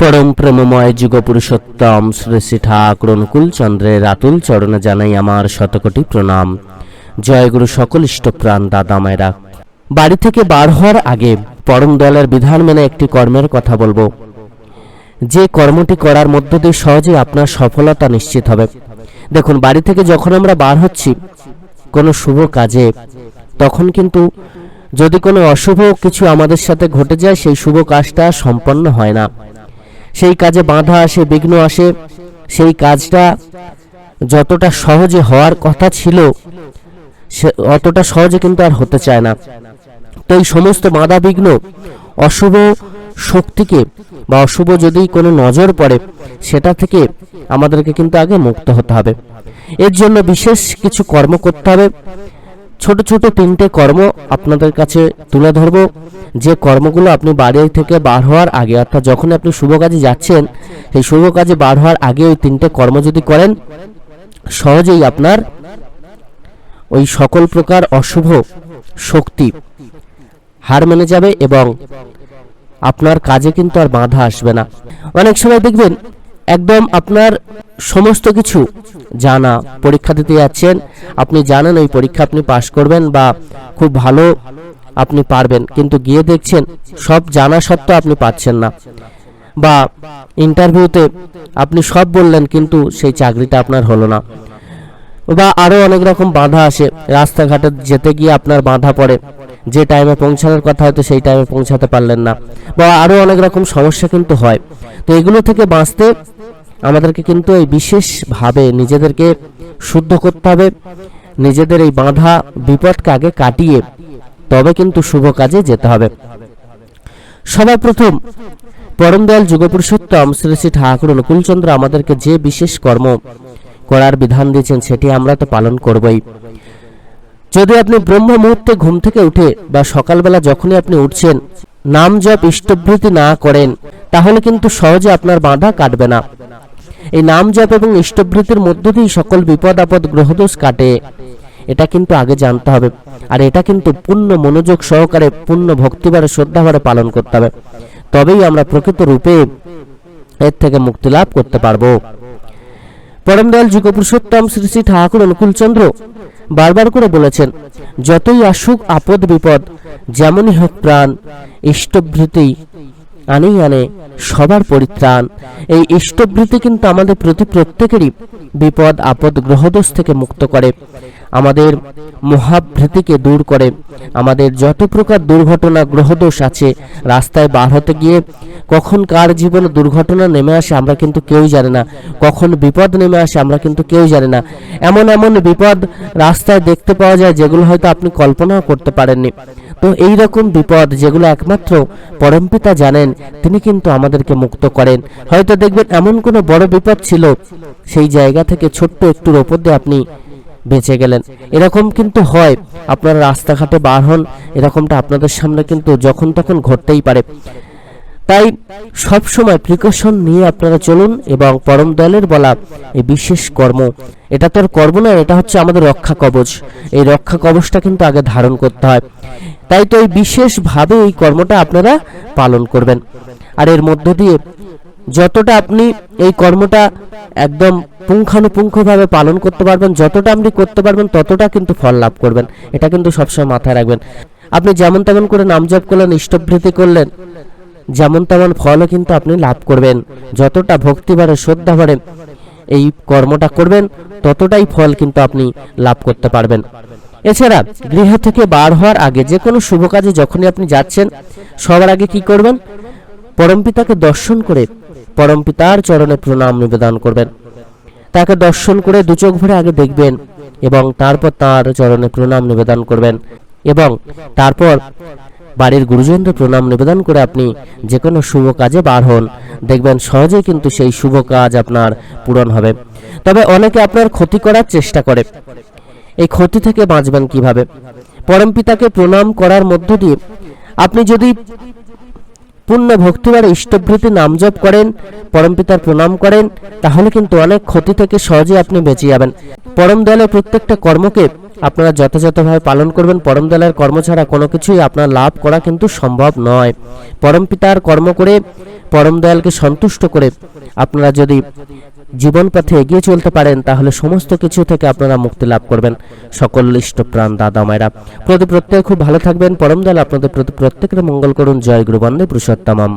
পরম প্রেমময় যুগ পুরুষোত্তম শ্রী শ্রী ঠাকুর অনুকূল চন্দ্রের আতুল চরণে জানাই আমার শতকোটি প্রণাম। জয় গুরু সকল ইষ্টপ্রাণ দাদা মায়েরা। বাড়ি থেকে বার হওয়ার আগে পরম দয়ালের বিধান মেনে একটি কর্মের কথা বলব। যে কর্মটি করার মধ্য দিয়ে সহজে আপনার সফলতা নিশ্চিত হবে। দেখুন, বাড়ি থেকে যখন আমরা বার হচ্ছি, কোনো শুভ কাজে, তখন কিন্তু যদি কোনো অশুভ কিছু আমাদের সাথে ঘটে যায়, সেই শুভ কাজটা সম্পন্ন হয় না। সেই কাজে বাধা আসে, বিঘ্ন আসে। সেই কাজটা যতটা সহজে হওয়ার কথা ছিল, সে অতটা সহজে কিন্তু আর হতে চায় না। তো এই সমস্ত বাধা বিঘ্ন, অশুভ শক্তিকে বা অশুভ যদি কোনো নজর পড়ে, সেটা থেকে আমাদেরকে কিন্তু আগে মুক্ত হতে হবে। এর জন্য বিশেষ কিছু কর্ম করতে হবে। ছোট ছোট তিনটে কর্ম আপনাদের কাছে তুলে ধরবো। যে কর্মগুলো আপনি বাড়ি থেকে বার হওয়ার আগে, অর্থাৎ যখন আপনি শুভ কাজে যাচ্ছেন, সেই শুভ কাজে বার হওয়ার আগে ওই তিনটে কর্ম যদি করেন, সহজেই আপনার ওই সকল প্রকার অশুভ শক্তি হার মেনে যাবে এবং আপনার কাজে কিন্তু আর বাধা আসবে না। অনেক সময় দেখবেন একদম আপনার সমস্ত কিছু জানা, পরীক্ষা দিতে যাচ্ছেন, আপনি জানেন ওই পরীক্ষা আপনি পাশ করবেন বা খুব ভালো আপনি পারবেন, কিন্তু গিয়ে দেখছেন সব জানা সত্ত্বেও আপনি পাচ্ছেন না। বা ইন্টারভিউতে আপনি সব বললেন, কিন্তু সেই চাকরিটা আপনার হলো না। বা আরও অনেক রকম বাধা আসে, রাস্তাঘাটে যেতে গিয়ে আপনার বাধা পড়ে, যে টাইমে পৌঁছানোর কথা হয়তো সেই টাইমে পৌঁছাতে পারলেন না। বা আরও অনেক রকম সমস্যা কিন্তু হয়। তো এগুলো থেকে বাঁচতে আমাদেরকে কিন্তু এই বিশেষভাবে নিজেদেরকে শুদ্ধ করতে হবে, নিজেদের এই বাধা, বিপদকে আগে কাটিয়ে তবে কিন্তু শুভ কাজে যেতে হবে। সবার প্রথম, পরম দয়াল যুগপুরুষোত্তম শ্রী শ্রী ঠাকুর অনুকূলচন্দ্র আমাদেরকে যে বিশেষ কর্ম করার বিধান দিয়েছেন সেটি আমরা তো পালন করবই। যদি আপনি ব্রহ্ম মুহূর্তে ঘুম থেকে উঠে বা সকালবেলা যখনই আপনি উঠছেন, নাম জপ ইষ্টভৃতি না করেন, তাহলে কিন্তু সহজে আপনার বাধা কাটবে না। এই নাম জপ এবং ইষ্টভৃতির মধ্য দিয়ে সকল বিপদ, আপদ গ্রহদোষ কাটে। এটা কিন্তু আগে জানতে হবে। আর এটা কিন্তু পূর্ণ মনোযোগ সহকারে, পূর্ণ ভক্তিবারে শ্রদ্ধাভারে পালন করতে হবে। তবেই আমরা প্রকৃত রূপে এর থেকে মুক্তি লাভ করতে পারব। পরম দয়াল যুগ পুরুষোত্তম শ্রী শ্রী ঠাকুর অনুকূলচন্দ্র বারবার করে বলেছেন, যতই আসুক আপদ বিপদ, যেমনই হোক প্রাণ ইষ্টভৃতি আনেই আনে, সবার পরিত্রাণ। এই ইষ্টভৃতি কিন্তু আমাদের প্রতি প্রত্যেকেরই বিপদ, আপদ, গ্রহদোষ থেকে মুক্ত করে। আমাদের মহাভৃতিকে দূর করে। আমাদের যত প্রকার দুর্ঘটনা, গ্রহদোষ আছে, রাস্তায় বার হতে গিয়ে কখন কার জীবনে দুর্ঘটনা নেমে আসে আমরা কিন্তু কেউই জানি না। কখন বিপদ নেমে আসে আমরা কিন্তু কেউই জানি না। এমন এমন বিপদ রাস্তায় দেখতে পাওয়া যায় যেগুলো হয়তো আপনি কল্পনাও করতে পারেননি। তো এই রকম বিপদ যেগুলো একমাত্র পরমপিতা জানেন, তিনি কিন্তু আমাদেরকে মুক্ত করেন। হয়তো দেখবেন এমন কোনো বড় বিপদ ছিল, সেই জায়গা থেকে ছোট্ট একটুর ওপর দিয়ে আপনি বেঁচে গেলেন। এরকম কিন্তু হয়। আপনারা রাস্তাঘাটে বার হন, এরকমটা আপনাদের সামনে কিন্তু যখন তখন ঘটতেই পারে। তাই সব সময় প্রিকশন নিয়ে আপনারা চলুন এবং পরম দলের বলা এই বিশেষ কর্ম। এটা তো আর কর্ম নয় এটা হচ্ছে আমাদের রক্ষা কবচ। এই রক্ষা কবচটা কিন্তু আগে ধারণ করতে হয়। তাই তো এই বিশেষভাবে এই কর্মটা আপনারা পালন করবেন। আর এর মধ্য দিয়ে যতটা আপনি এই কর্মটা একদম পুঙ্খানুপুঙ্খভাবে পালন করতে পারবেন, যতটা আপনি করতে পারবেন, ততটা কিন্তু ফল লাভ করবেন। এটা কিন্তু সবসময় মাথায় রাখবেন। আপনি যেমন তেমন করে নাম জপ করলেন ইষ্টভৃতি করলেন, যেমন তেমন ফলও কিন্তু আপনি লাভ করবেন। যতটা ভক্তি বাড়ে শ্রদ্ধা বাড়ে এই কর্মটা করবেন, ততটাই ফল কিন্তু আপনি লাভ করতে পারবেন। এছাড়া গৃহ থেকে বার হওয়ার আগে যে কোনো শুভ কাজে যখনই আপনি যাচ্ছেন, সবার আগে কি করবেন? পরমপিতাকে দর্শন করে পরমপিতার চরণে প্রণাম নিবেদন করবেন। তাকে দর্শন করে দু চোখ ভরে আগে দেখবেন এবং তারপর তার চরণে প্রণাম নিবেদন করবেন এবং তারপর বাড়ির গুরুজনদের প্রণাম নিবেদন করে আপনি যে কোনো শুভ কাজে বার হন। দেখবেন সহজেই কিন্তু সেই শুভ কাজ আপনার পূরণ হবে। তবে অনেকে আপনার ক্ষতি করার চেষ্টা করে। এই ক্ষতি থেকে বাঁচবেন কীভাবে? পরমপিতাকে প্রণাম করার মধ্য দিয়ে আপনি যদি পূর্ণ ভক্তিবার ইষ্টভৃতি নাম জপ করেন পরমপিতার প্রণাম করেন, তাহলে কিন্তু অনেক ক্ষতি থেকে সহজে আপনি বেঁচে যাবেন। পরম দয়ালের প্রত্যেকটা কর্মকে আপনারা যথাযথভাবে পালন করবেন। পরম দয়ালের কর্ম ছাড়া কোনো কিছুই আপনার লাভ করা কিন্তু সম্ভব নয়। পরম পিতার কর্ম করে পরম দয়ালকে সন্তুষ্ট করে আপনারা যদি জীবন পথে এগিয়ে চলতে পারেন, তাহলে সমস্ত কিছু থেকে আপনারা মুক্তি লাভ করবেন। সকল ইষ্টপ্রাণ দাদা মায়েরা, প্রতি প্রত্যেকে খুব ভালো থাকবেন। পরম দয়াল আপনাদের প্রতি প্রত্যেকের মঙ্গল করুন। জয় গুরুবন্দে পুরুষোত্তমম।